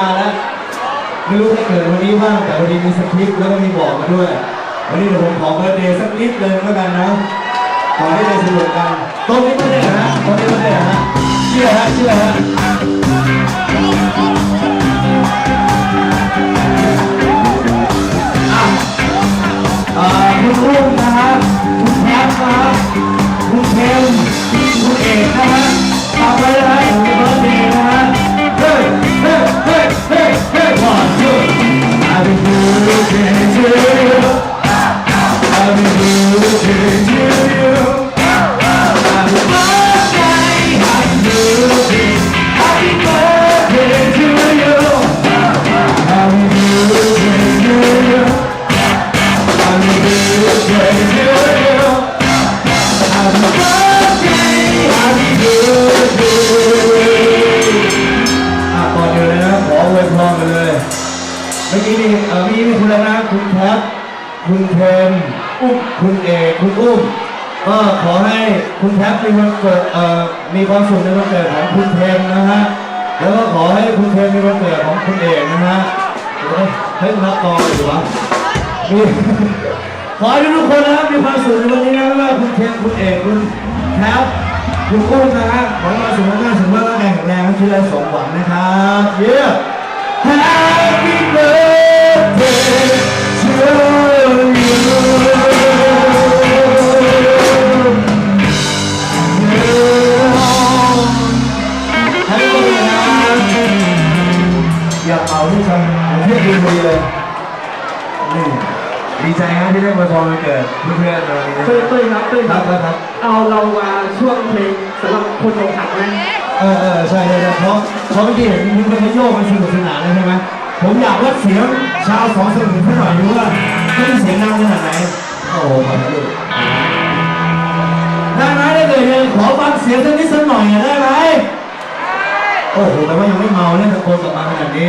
มาแล้วไม่รู้ถ้าเกิดวันนี้ว่างแต่วันนี้มีสคริปต์แล้วก็มีบอกมาด้วย วันนี้เดี๋ยวผมขอเบอร์เดย์สักนิดเลยแล้วกันนะขอให้ได้สนุกกันตรงนี้ไม่ได้นะตรงนี้ไม่ได้นะเชื่อฮะเชื่อฮะ เลยนะขออวยพรกันเลยเมื่อกี้นี่เออเมื่อกี้นี่คุณอะไรนะคุณแพทคุณเทมอุ้มคุณเอกคุณอุ้ม ก็ขอให้คุณแพทมีวันเกิดเอ่อมีความสุขในวันเกิดของคุณเทมนะฮะแล้วก็ขอให้คุณเทมมีวันเกิดของคุณเอกนะฮะเฮ้ยเฮ้ยรับกองอยู่วะมีขอให้ทุกคนนะครับมีความสุขในวันนี้นะไม่ว่าคุณเทมคุณเอกคุณแพทคุณอุ้มนะฮะขอให้ความสุขมากๆถึงว่าร่างกายแข็งแรงที่ได้สมหวังนะครับเย้ Happy birthday อยากเป่าที่จังผมเที่ยงคืนพอดีเลยนี่ดีใจนะที่ได้มาพรวันเกิดเพื่อนๆในวันนี้นะตุ้ยตุ้ยครับตุ้ยคครัรับบครับครับ เอาเรามาช่วงเพลงสำหรับคนอกหักไหมเออเออใช่ใช่ใช่เพราะเพราะเมื่อกี้เห็นมึงเป็นโยกมันสนุกสนานเลยใช่ไหมผมอยากวัดเสียงชาวสองสลึงสักหน่อยดูว่าเขาจะเสียงดังขนาดไหนโอ้โหขอบคุณได้ไหมได้เลยเลยขอฟังเสียงสักนิดสักหน่อยได้ไหม โอ้โหแต่ว่ายังไม่เมาเนี่ยตะโกนกลับมาขนาดนี้